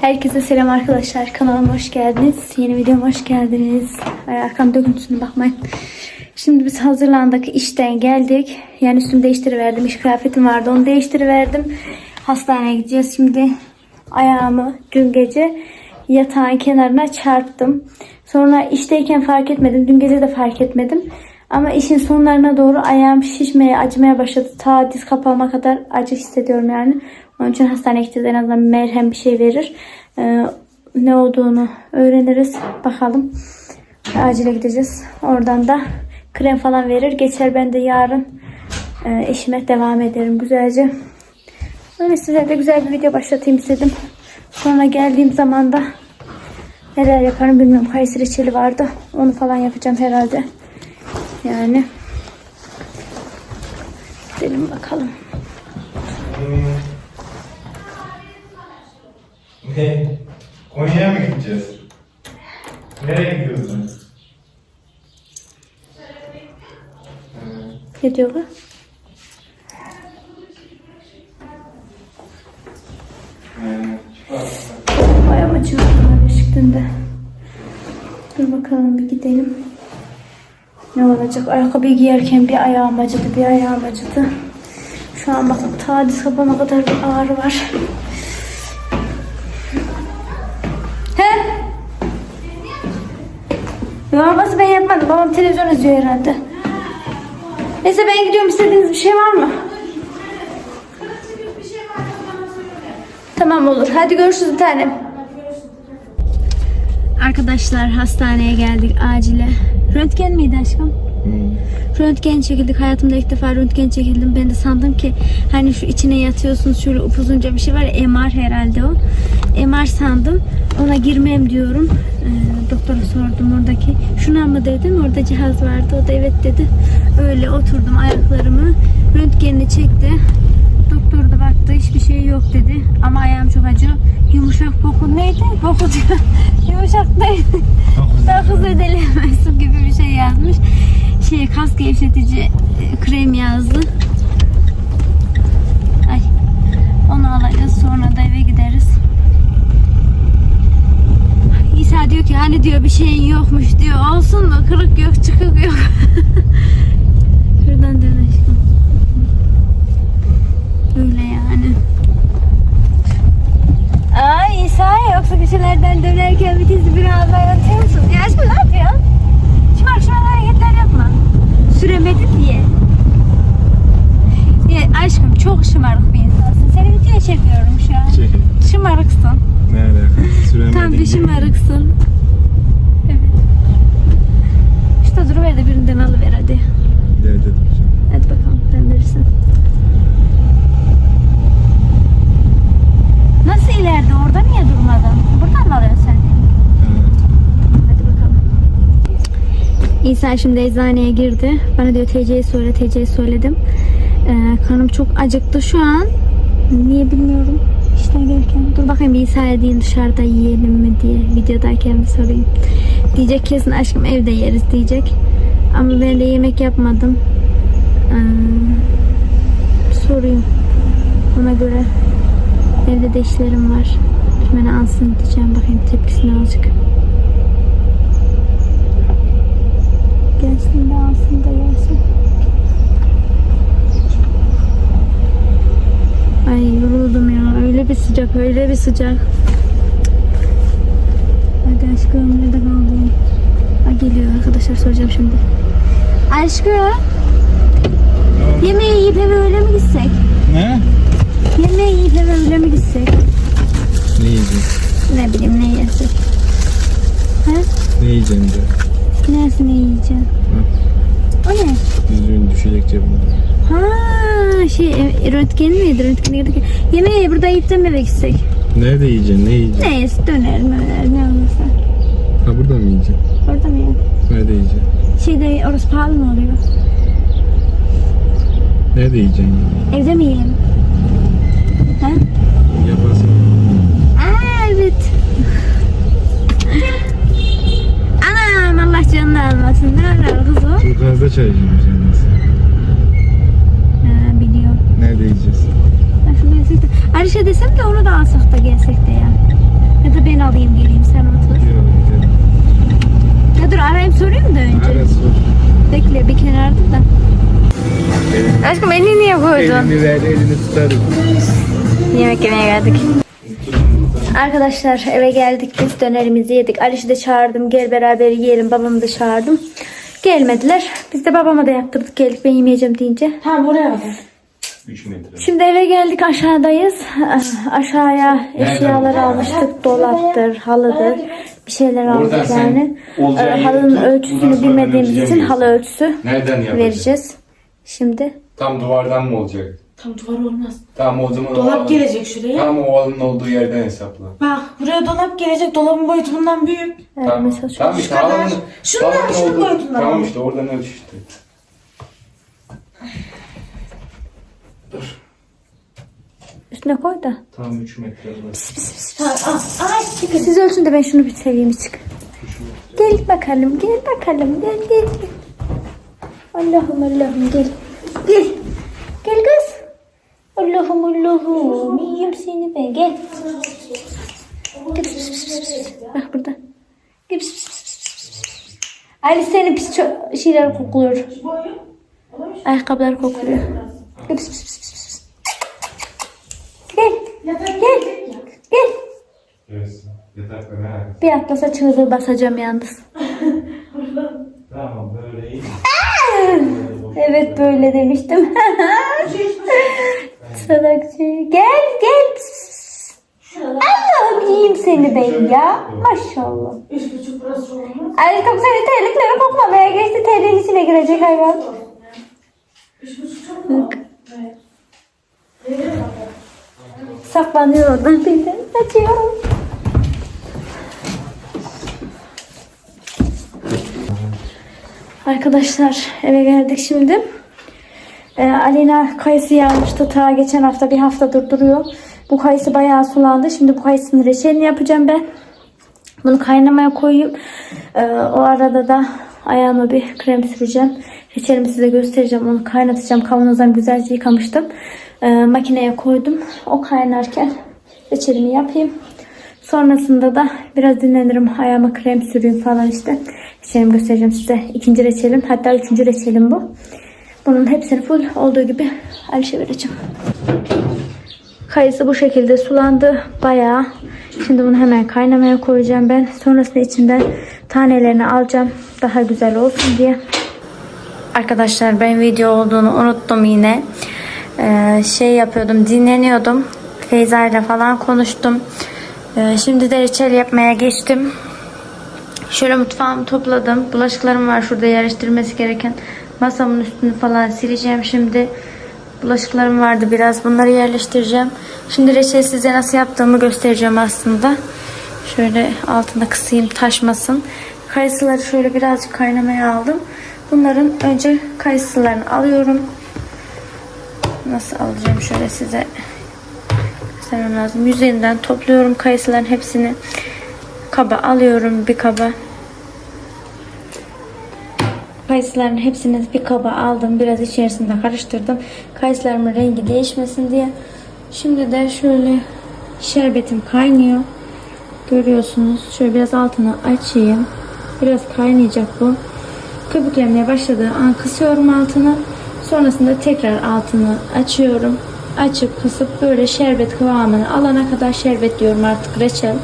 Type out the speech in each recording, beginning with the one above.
Herkese selam arkadaşlar. Kanalıma hoş geldiniz. Yeni videoma hoş geldiniz. Ay, Arkam döküntüsüne bakmayın. Şimdi biz hazırlandık. işten geldik. Yani üstümü değiştiriverdim. İş kıyafetim vardı. Onu değiştiriverdim. Hastaneye gideceğiz. Şimdi ayağımı dün gece yatağın kenarına çarptım. Sonra işteyken fark etmedim. Dün gece de fark etmedim. Ama işin sonlarına doğru ayağım şişmeye, acımaya başladı. Ta diz kapağıma kadar acı hissediyorum yani. Onun için hastaneye gideceğiz. En azından merhem bir şey verir. Ee, ne olduğunu öğreniriz. Bakalım. Acile gideceğiz. Oradan da krem falan verir. Geçer ben de yarın e, eşime devam ederim güzelce. Öyle size de güzel bir video başlatayım istedim. Sonra geldiğim zaman da neler yaparım bilmiyorum. Kayısı reçeli vardı. Onu falan yapacağım herhalde. Yani. Gidelim bakalım. Ne? Konya'ya mı gideceğiz? Nereye gidiyorsun? Ne diyorlar? Ayağım acıyor gerçekten de. Dur bakalım bir gidelim. Ne olacak? Ayakkabıyı giyerken bir ayağım acıdı, bir ayağım acıdı. Şu an bakın ta diz kapağıma kadar bir ağrı var. Yorması ben yapmadım. Babam televizyon izliyor herhalde. Neyse ben gidiyorum. İstediğiniz bir şey var mı? Tamam olur. Hadi görüşürüz bir tanem. Arkadaşlar hastaneye geldik acile. Röntgen miydi aşkım? Röntgen çekildik. Hayatımda ilk defa röntgen çekildim. Ben de sandım ki hani şu içine yatıyorsunuz şöyle upuzunca bir şey var MR herhalde o. MR sandım. Ona girmem diyorum. Ee, doktora sordum oradaki. Şuna mı dedim. Orada cihaz vardı. O da evet dedi. Öyle oturdum ayaklarımı. Röntgenini çekti. Doktor da baktı. Hiçbir şey yok dedi. Ama ayağım çok acıyor. Yumuşak boku neydi? Boku diyor. Yumuşak değil. Sakız ödelemezsin gibi bir şey yazmış. Şey kas gevşetici e, krem yazdı. Ay. Onu alacağız sonra da eve gideriz. İsa diyor ki hani diyor bir şeyin yokmuş diyor. Olsun mu? Kırık yok, çıkık yok. Şuradan dön aşkım. Öyle yani. Ay İsa yoksa köşelerden dönerken vitesi biraz ayarlatıyor musun? Ya aşkım ne yapıyorsun? Şımarık hareketler yapma. Süremedi diye. Ya aşkım çok şımarık bir insansın. Seni video çekiyorum şu an. Çekil. Şımarıksın. Ne alaka? Süremedim. Tam bir şımarıksın. Evet. İşte duruver de birinden alıver hadi. İleride duracağım. Hadi bakalım sen verirsin. Nasıl ileride? Orada niye durmadın? Buradan mı alıyorsun sen? Hadi bakalım. İsa şimdi eczaneye girdi. Bana diyor TC'yi söyle, TC'yi söyledim. Ee, karnım çok acıktı şu an. Niye bilmiyorum. İşte gelirken. Dur bakayım İsa'ya diyeyim dışarıda yiyelim mi diye. Videodayken bir sorayım. Diyecek kesin aşkım evde yeriz diyecek. Ama ben de yemek yapmadım. Ee, sorayım. Ona göre evde de işlerim var. Hemen alsın diyeceğim. Bakayım tepkisi ne olacak. Gelsin de alsın da gelsin. Ay yoruldum ya. Öyle bir sıcak, öyle bir sıcak. Hadi aşkım nerede kaldın? Ay geliyor arkadaşlar soracağım şimdi. Aşkım. Yemeği yiyip eve öyle mi gitsek? Ne? Yemeği yiyip eve öyle mi gitsek? Ne yiyeceğim? Ne bileyim ne yesek? Ha? Ne yiyeceğim de? Neresini yiyeceğim? Düşecek cebime. Ha şey e, röntgen miydi? Röntgene girdik. Yemeği burada yiyip de mi eve gitsek? Nerede yiyeceksin? Ne yiyeceksin? Neyse döner möner ne olursa. Ha burada mı yiyeceksin? Orada mı yiyelim? Nerede yiyeceksin? Şeyde orası pahalı mı oluyor? Nerede yiyeceksin? Evde mi yiyelim? Ha? Yaparsın. Aa evet. Anam Allah canını almasın. Ne arar kız o? Turkuaz'da çay içiyorum sen nasıl? da gelsek de ya. Ya da ben alayım geleyim sen otur. Gidelim. Ya dur arayayım sorayım da önce. Ara sor. Bekle bir kenarda da. Aşkım elini niye koydun? elini ver elini tutarım. Yemek yemeye geldik. Arkadaşlar eve geldik biz dönerimizi yedik. Aliş'i de çağırdım gel beraber yiyelim babamı da çağırdım. Gelmediler. Biz de babama da yaptırdık geldik ben yemeyeceğim deyince. Ha buraya bak. 3 metre. Şimdi eve geldik aşağıdayız. Ah, Aşağıya eşyalar almıştık. Dolaptır, halıdır. Bir şeyler aldık yani. Ee, Halının ölçüsünü bilmediğimiz için halı ölçüsü Nereden yapacağız? vereceğiz. Şimdi Tam duvardan mı olacak? Tam duvar olmaz. Tamam o zaman Dolap o- gelecek şuraya. Tamam o halının olduğu yerden hesapla. Bak buraya dolap gelecek. Dolabın boyutu bundan büyük. evet, Tamam, mesela şu- tamam işte kadar. halının, Şundan, halının şu olduğu- boyutundan Tamam işte oradan ölç işte. Üstüne koy da. Tam 3 metre var. Tamam al. Ay çıkın. Siz ölçün de ben şunu bir seveyim çık. Gel bakalım, gel bakalım, gel gel. gel. Allah'ım Allah'ım gel. Gel. Gel kız. Allah'ım Allah'ım. Yiyeyim seni ben gel. Gel pis, pis, pis, pis, pis. Bak burada. Gel pis, pis, pis, pis, pis, pis. Ali senin pis şeyler kokuluyor. Ayakkabılar kokuluyor. Gel pis, pis, pis, pis. Gel. Gel. Gel. Evet. Yatak ve merak. Bir atlasa çığlığı basacağım yalnız. Tamam böyle iyi. Evet böyle demiştim. Salakçı. Gel gel. Allah'ım yiyeyim seni ben ya. Maşallah. Üç buçuk burası olmaz. Aşkım seni terlikleri koklamaya geçti. Terliğin içine girecek hayvan. Üç buçuk çok mu? Evet. Nereye bak? Saklanıyor oradan. Kaçıyorum. Arkadaşlar eve geldik şimdi. Ee, Alina kayısı almıştı. Ta geçen hafta bir haftadır duruyor. Bu kayısı bayağı sulandı. Şimdi bu kayısının reçelini yapacağım ben. Bunu kaynamaya koyayım. Ee, o arada da ayağıma bir krem süreceğim. Reçelimi size göstereceğim. Onu kaynatacağım. Kavanozdan güzelce yıkamıştım. Ee, makineye koydum. O kaynarken reçelimi yapayım. Sonrasında da biraz dinlenirim. Ayağıma krem süreyim falan işte. Reçelimi göstereceğim size. İkinci reçelim. Hatta üçüncü reçelim bu. Bunun hepsini full olduğu gibi Alişe vereceğim. Kayısı bu şekilde sulandı bayağı. Şimdi bunu hemen kaynamaya koyacağım ben. Sonrasında içinden tanelerini alacağım. Daha güzel olsun diye. Arkadaşlar ben video olduğunu unuttum yine. Ee, şey yapıyordum dinleniyordum. Feyza ile falan konuştum. Ee, şimdi de reçel yapmaya geçtim. Şöyle mutfağımı topladım. Bulaşıklarım var şurada yerleştirilmesi gereken. Masamın üstünü falan sileceğim şimdi. Bulaşıklarım vardı biraz. Bunları yerleştireceğim. Şimdi reçeli size nasıl yaptığımı göstereceğim aslında. Şöyle altına kısayım taşmasın. Kayısıları şöyle birazcık kaynamaya aldım. Bunların önce kayısılarını alıyorum. Nasıl alacağım şöyle size göstermem lazım. Yüzeyinden topluyorum kayısıların hepsini. Kaba alıyorum bir kaba. Kayısıların hepsini bir kaba aldım. Biraz içerisinde karıştırdım. Kayısılarımın rengi değişmesin diye. Şimdi de şöyle şerbetim kaynıyor. Görüyorsunuz. Şöyle biraz altını açayım. Biraz kaynayacak bu. Köpüklenmeye başladığı an kısıyorum altını. Sonrasında tekrar altını açıyorum. Açıp kısıp böyle şerbet kıvamını alana kadar şerbet diyorum artık reçel.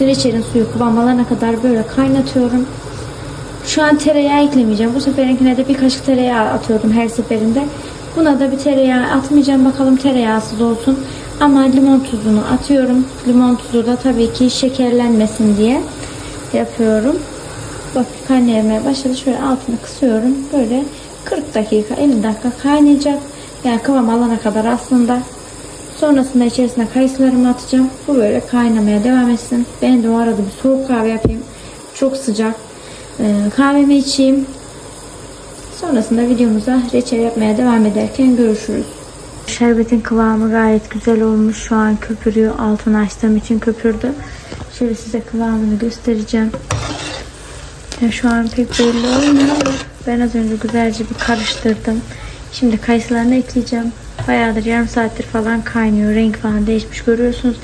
Reçelin suyu kıvam alana kadar böyle kaynatıyorum. Şu an tereyağı eklemeyeceğim. Bu seferinkine de bir kaşık tereyağı atıyorum her seferinde. Buna da bir tereyağı atmayacağım. Bakalım tereyağsız olsun. Ama limon tuzunu atıyorum. Limon tuzu da tabii ki şekerlenmesin diye yapıyorum. Bak kaynamaya başladı. Şöyle altını kısıyorum. Böyle 40 dakika 50 dakika kaynayacak. Yani kıvam alana kadar aslında. Sonrasında içerisine kayısılarımı atacağım. Bu böyle kaynamaya devam etsin. Ben de o arada bir soğuk kahve yapayım. Çok sıcak. Ee, kahvemi içeyim. Sonrasında videomuza reçel yapmaya devam ederken görüşürüz. Şerbetin kıvamı gayet güzel olmuş. Şu an köpürüyor. Altını açtığım için köpürdü. Şöyle size kıvamını göstereceğim. Ya şu an pek belli olmuyor ben az önce güzelce bir karıştırdım. Şimdi kayısılarını ekleyeceğim. Bayağıdır yarım saattir falan kaynıyor. Renk falan değişmiş görüyorsunuz.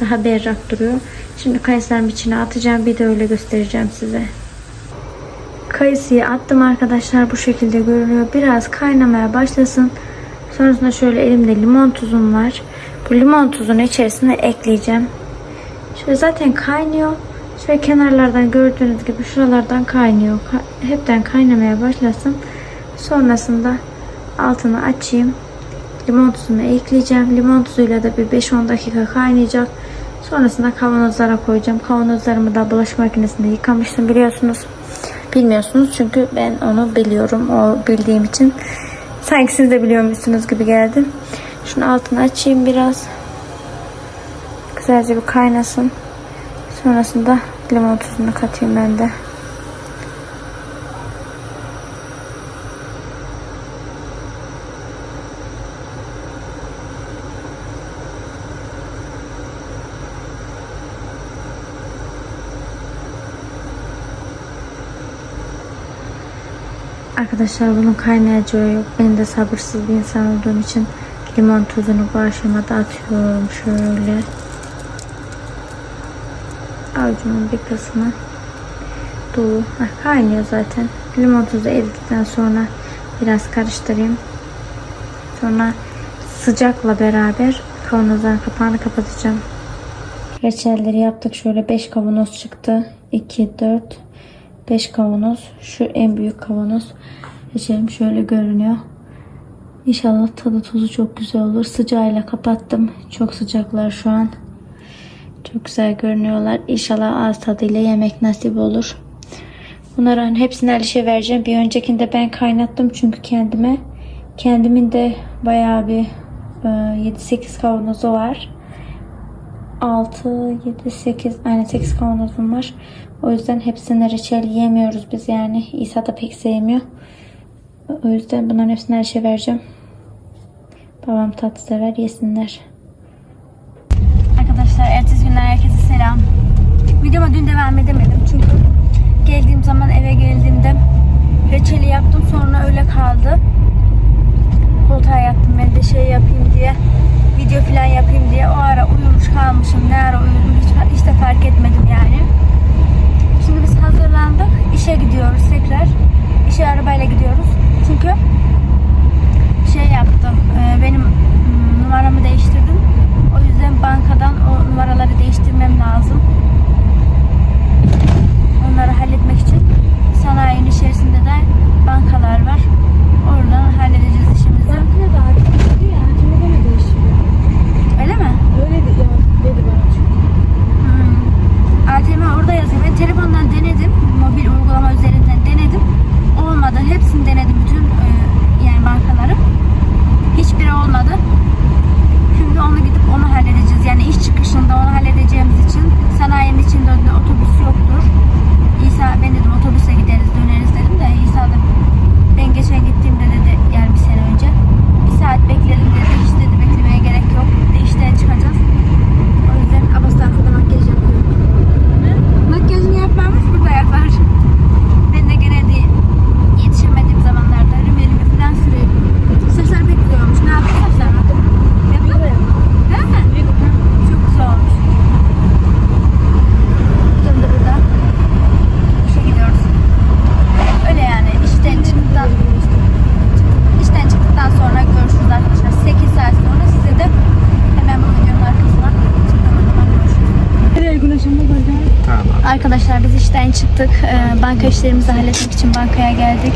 Daha berrak duruyor. Şimdi kayısılarımı içine atacağım. Bir de öyle göstereceğim size. Kayısıyı attım arkadaşlar. Bu şekilde görünüyor. Biraz kaynamaya başlasın. Sonrasında şöyle elimde limon tuzum var. Bu limon tuzunu içerisine ekleyeceğim. Şöyle zaten kaynıyor. Şöyle kenarlardan gördüğünüz gibi şuralardan kaynıyor. Ka- hepten kaynamaya başlasın. Sonrasında altını açayım. Limon tuzunu ekleyeceğim. Limon tuzuyla da bir 5-10 dakika kaynayacak. Sonrasında kavanozlara koyacağım. Kavanozlarımı da bulaşık makinesinde yıkamıştım biliyorsunuz. Bilmiyorsunuz çünkü ben onu biliyorum. O bildiğim için. Sanki siz de biliyormuşsunuz gibi geldi. Şunu altını açayım biraz. Güzelce bir kaynasın. Sonrasında limon tuzunu katayım ben de. Arkadaşlar bunun kaynayacağı yok. Ben de sabırsız bir insan olduğum için limon tuzunu bu aşamada atıyorum şöyle. Avucumun bir kısmı dolu. Heh, kaynıyor zaten. Limon tuzu eridikten sonra biraz karıştırayım. Sonra sıcakla beraber kavanozların kapağını kapatacağım. Reçelleri yaptık. Şöyle 5 kavanoz çıktı. 2, 4, 5 kavanoz. Şu en büyük kavanoz. Reçelim şöyle görünüyor. İnşallah tadı tuzu çok güzel olur. Sıcağıyla kapattım. Çok sıcaklar şu an. Çok güzel görünüyorlar. İnşallah ağız tadıyla yemek nasip olur. Bunların hepsini Alişe vereceğim. Bir öncekinde ben kaynattım çünkü kendime. Kendimin de bayağı bir e, 7-8 kavanozu var. 6, 7, 8, aynı 8 kavanozum var. O yüzden hepsini reçel yemiyoruz biz yani. İsa da pek sevmiyor. O yüzden bunların hepsini her şey vereceğim. Babam tatlı sever yesinler. Arkadaşlar ertesi günler herkese selam. Videoma dün devam edemedim çünkü geldiğim zaman eve geldiğimde reçeli yaptım sonra öyle kaldı. Koltuğa yattım ben de şey yapayım diye video falan yapayım diye o ara uyumuş kalmışım ne ara uyudum hiç, hiç de fark etmedim yani. Şimdi biz hazırlandık. İşe gidiyoruz tekrar. İşe arabayla gidiyoruz. Çünkü şey yaptım e, benim mm, numaramı değiştirdim o yüzden bankadan o numaraları değiştirmem lazım onları halletmek için sanayinin içerisinde de bankalar var oradan halledeceğiz işimizi Bankaya da hakim dedi ya. Hakime de mi değiştiriyor? öyle mi? Öyle de, ya, dedi bana çünkü. Hmm. ATM orada yazıyor. Ben telefondan denedim. Mobil uygulama üzerinden denedim. Olmadı. Hepsini denedim. Bütün e, yani bankaları. Hiçbiri olmadı. Şimdi onu gidip onu halledeceğiz. Yani iş çıkışında onu halledeceğimiz için sanayinin içinde de otobüs yoktur. İsa ben dedim otobüse gideriz döneriz dedim de İsa da ben geçen gittiğimde dedi yani bir sene önce bir saat bekledim dedi. Hiç dedi beklemeye gerek yok. De işten çıkacağız. O yüzden Abbas Tarafı'da makyaj yapıyor. Makyajını yapmamış burada yapar. Ben de gene de yetişemediğim zamanlarda rimelimi falan sürüyorum. Saçlar pek güzel olmuş. Ne yaptın saçlarına? Yaptın mı? Değil mi? Çok güzel olmuş. Şimdi de burada işe gidiyoruz. Öyle yani işten çıktıktan işten çıktıktan sonra görüşürüz arkadaşlar. 8 saat sonra size de hemen bu videonun arkasına çıktığım zaman görüşürüz. Nereye güneş ama böyle. Tamam. Arkadaşlar biz çıktık. Ee, banka işlerimizi halletmek için bankaya geldik.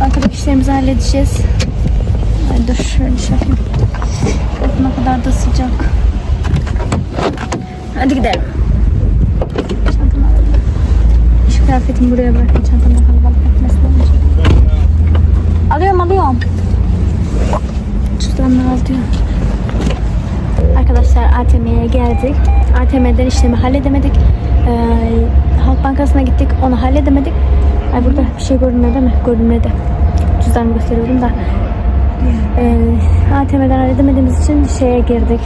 Bankadaki işlerimizi halledeceğiz. Ay dur şöyle şey Ne kadar da sıcak. Hadi gidelim. Çantamı. İş kıyafetimi buraya bırakın. Çantamda kalabalık etmesin olacak. Alıyorum alıyorum. Cüzdanını al diyor. Arkadaşlar ATM'ye geldik. ATM'den işlemi halledemedik. Ee, Halk Bankası'na gittik. Onu halledemedik. Ay burada bir şey görünmüyor değil mi? Görünmedi. Cüzdanımı gösteriyorum da. Ee, ATM'den halledemediğimiz için şeye girdik.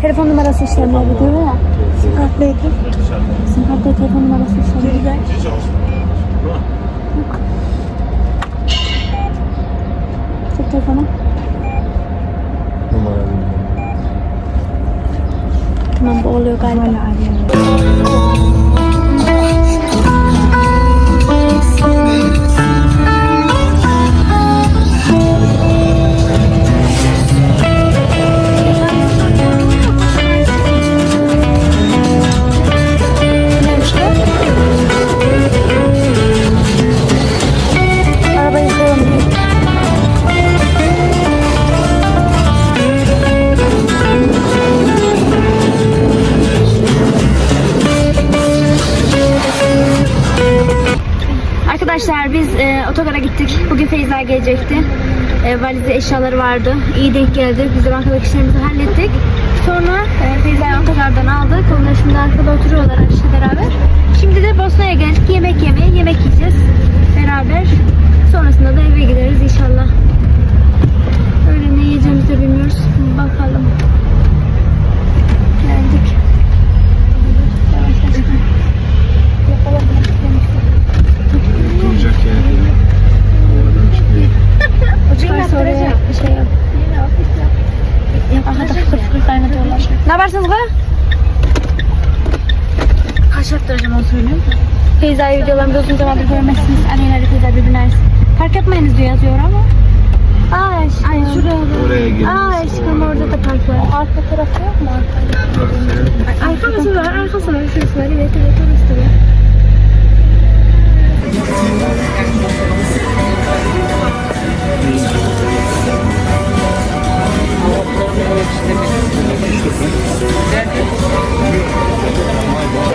Telefon numarası işlemiyor diyor ya. Sim kartla Sim kartla telefon numarası işlemiyor. Valizde eşyaları vardı. İyi denk geldi. Biz de bankadaki işlerimizi hallettik. Sonra e, Feyza'yı otogardan aldık. Onlar şimdi arkada oturuyorlar dair videolarımızı uzun zamandır görmezsiniz. Anneler herkese birbirine Park yapmayınız diye yazıyor ama. Aa aşkım. Ay şuraya da. Oraya geliriz. Aa aşkım orada da park var. Arka tarafta yok mu? Arka Arkası var, arkası var, şurası var. Evet, evet, orası var.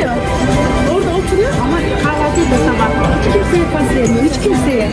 Yok getiriyor ama kahvaltıyı da sabah. Hiç kimseye pas vermiyor, hiç kimseye.